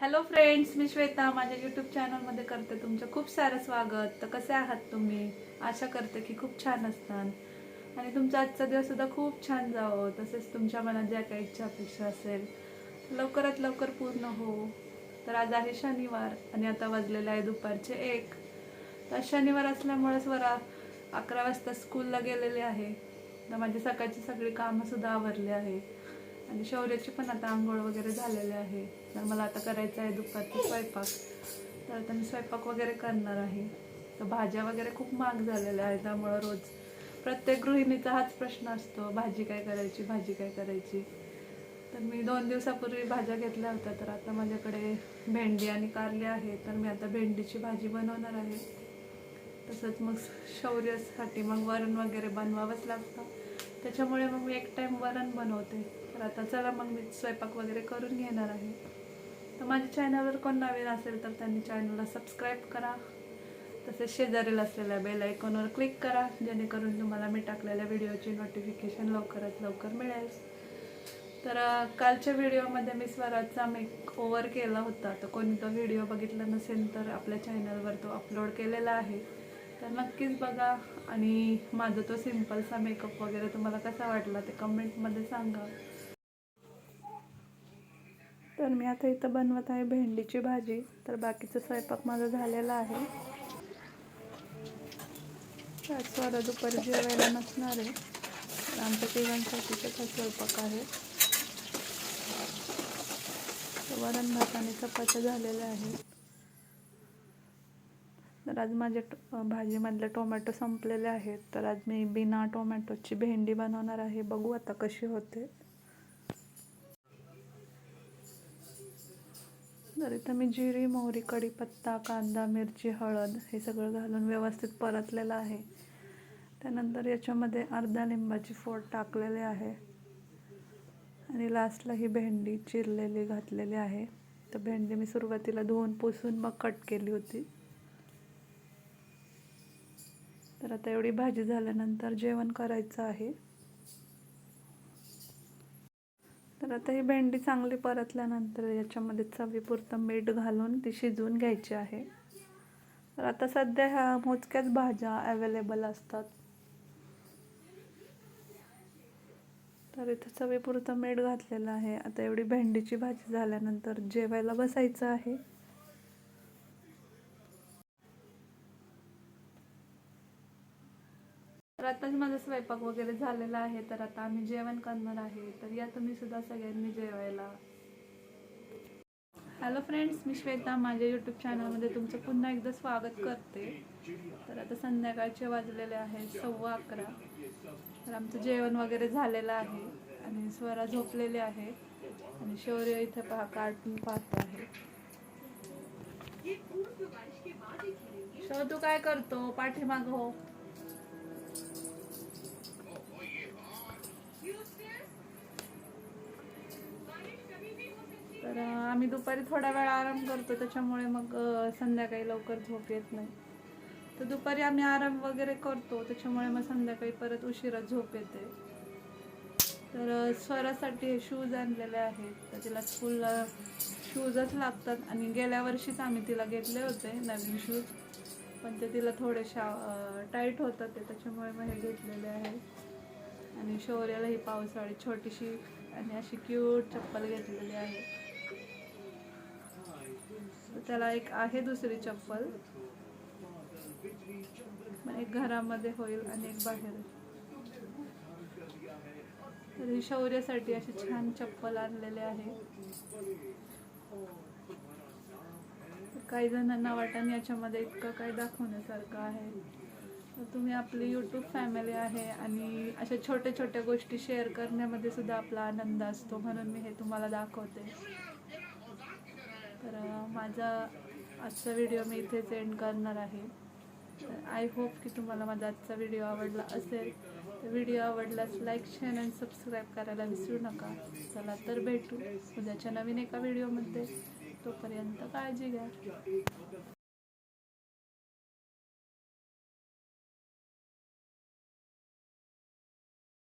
Hello friends मी श्वेता. माझ्या YouTube चॅनलमध्ये करते तुमचं खूप सारं स्वागत. तर कसे आहात तुम्ही? आशा करते की खूप छान असतात आणि तुमचा आजचा दिवस सुद्धा खूप छान जावं. तसेच तुमच्या मनात ज्या काही इच्छा अपेक्षा असेल लवकरात लवकर पूर्ण हो. तर आज आहे शनिवार आणि आता वाजलेलं आहे दुपारचे एक. तर शनिवार असल्यामुळे स्वरा अकरा वाजता स्कूलला गेलेले आहे. तर माझी सकाळची सगळी कामंसुद्धा आवरली आहे. आणि शौर्याची पण आता आंघोळ वगैरे झालेली आहे. तर मला आता करायचं आहे दुपारचा स्वयंपाक. तर आता मी स्वयंपाक वगैरे करणार आहे. तर भाज्या वगैरे खूप महाग झालेल्या आहेत त्यामुळं रोज प्रत्येक गृहिणीचा हाच प्रश्न असतो भाजी काय करायची भाजी काय करायची? तर मी दोन दिवसापूर्वी भाज्या घेतल्या होत्या तर आता माझ्याकडे भेंडी आणि कारले आहे. तर मी आता भेंडीची भाजी बनवणार आहे. तसंच मग शौर्यासाठी मग वरण वगैरे बनवावंच लागतं. त्याच्यामुळे मग मी एक टाईम वरण बनवते. तर आता चला मग मी स्वयंपाक वगैरे करून घेणार आहे. तर माझ्या चॅनलवर कोण नवीन असेल तर त्यांनी चॅनलला सबस्क्राईब करा. तसेच शेजारील असलेल्या बेल आयकॉनवर क्लिक करा जेणेकरून तुम्हाला मी टाकलेल्या व्हिडिओची नोटिफिकेशन लवकरात लवकर मिळेल. तर कालच्या व्हिडिओमध्ये मी स्वराजचा मेक ओवर केला होता. तर कोणी तो व्हिडिओ बघितला नसेल तर आपल्या चॅनलवर तो अपलोड केलेला आहे. तर नक्कीच बघा. आणि माझा तो सिम्पलचा मेकअप वगैरे तुम्हाला कसा वाटला ते कमेंटमध्ये सांगा. तर मी आता इथं बनवत आहे भेंडीची भाजी. तर बाकीचा स्वयंपाक माझा झालेला आहे. तर दुपारी जेवायला नसणार आहे. तर आमच्या तिघांसाठीचा हा स्वयंपाक आहे. वरण भात आणि चपात्या झालेल्या आहेत. तर आज माझ्या ट- भाजीमधले टोमॅटो संपलेले आहेत. तर आज मी बिना टोमॅटोची भेंडी बनवणार आहे. बघू आता कशी होते. तर इथं मी जिरी मोहरी कढीपत्ता कांदा मिरची हळद हे सगळं घालून व्यवस्थित परतलेलं आहे. त्यानंतर याच्यामध्ये अर्धा लिंबाची फोड टाकलेली आहे. आणि लास्टला ही भेंडी चिरलेली घातलेली आहे. तर भेंडी मी सुरुवातीला धुवून पुसून मग कट केली होती. तर आता एवढी भाजी झाल्यानंतर जेवण करायचं आहे. तर आता ही भेंडी चांगली परतल्यानंतर याच्यामध्ये चवीपुरतं मीठ घालून ती शिजवून घ्यायची आहे. तर आता सध्या ह्या मोजक्याच भाज्या अवेलेबल असतात. तर इथं चवीपुरतं मीठ घातलेलं आहे. आता एवढी भेंडीची भाजी झाल्यानंतर जेवायला बसायचं आहे. तर आताच माझा स्वयंपाक वगैरे झालेला आहे तर आता आम्ही जेवण करणार आहे. तर या तुम्ही सुद्धा सगळ्यांनी जेवायला. हॅलो फ्रेंड्स मी श्वेता. माझ्या यूट्यूब चॅनलमध्ये तुमचं पुन्हा एकदा स्वागत करते. तर आता संध्याकाळचे वाजलेले आहे सव्वा अकरा. तर आमचं जेवण वगैरे झालेलं आहे आणि स्वरा झोपलेले आहे. आणि शौर्य इथे पहा कार्टून पाहत आहे. शौ तू काय करतो? पाठीमाग हो. मी आम्ही दुपारी थोडा वेळ आराम करतो त्याच्यामुळे मग संध्याकाळी लवकर झोप येत नाही. तर दुपारी आम्ही आराम वगैरे करतो त्याच्यामुळे मग संध्याकाळी परत उशिरा झोप येते. तर स्वरासाठी स्वरासाठी शूज आणलेले आहेत तर तिला स्कूलला शूजच लागतात आणि गेल्या वर्षीच आम्ही तिला घेतले होते नवीन शूज पण ते तिला थोडेशा टाईट होतात ते त्याच्यामुळे मग हे घेतलेले आहेत. आणि शौर्याला ही पावसाळी छोटीशी आणि अशी क्यूट चप्पल घेतलेली आहे. त्याला एक आहे दुसरी चप्पल. एक घरामध्ये होईल आणि एक बाहेर. तर ही शौर्यासाठी अशी छान चप्पल आणलेली आहे. काही जणांना वाटण याच्यामध्ये इतकं काही दाखवण्यासारखं आहे. तर तुम्ही आपली यूट्यूब फॅमिली आहे आणि अशा छोट्या छोट्या गोष्टी शेअर करण्यामध्ये सुद्धा आपला आनंद असतो म्हणून मी हे तुम्हाला दाखवते. तर माझा आजचा व्हिडिओ मी इथेच एंड करणार आहे. तर आय होप की तुम्हाला माझा आजचा व्हिडिओ आवडला असेल. तर व्हिडिओ आवडल्यास लाईक शेअर आणि सबस्क्राईब करायला विसरू नका. चला तर भेटू उद्याच्या नवीन एका व्हिडिओमध्ये. तोपर्यंत काळजी घ्या.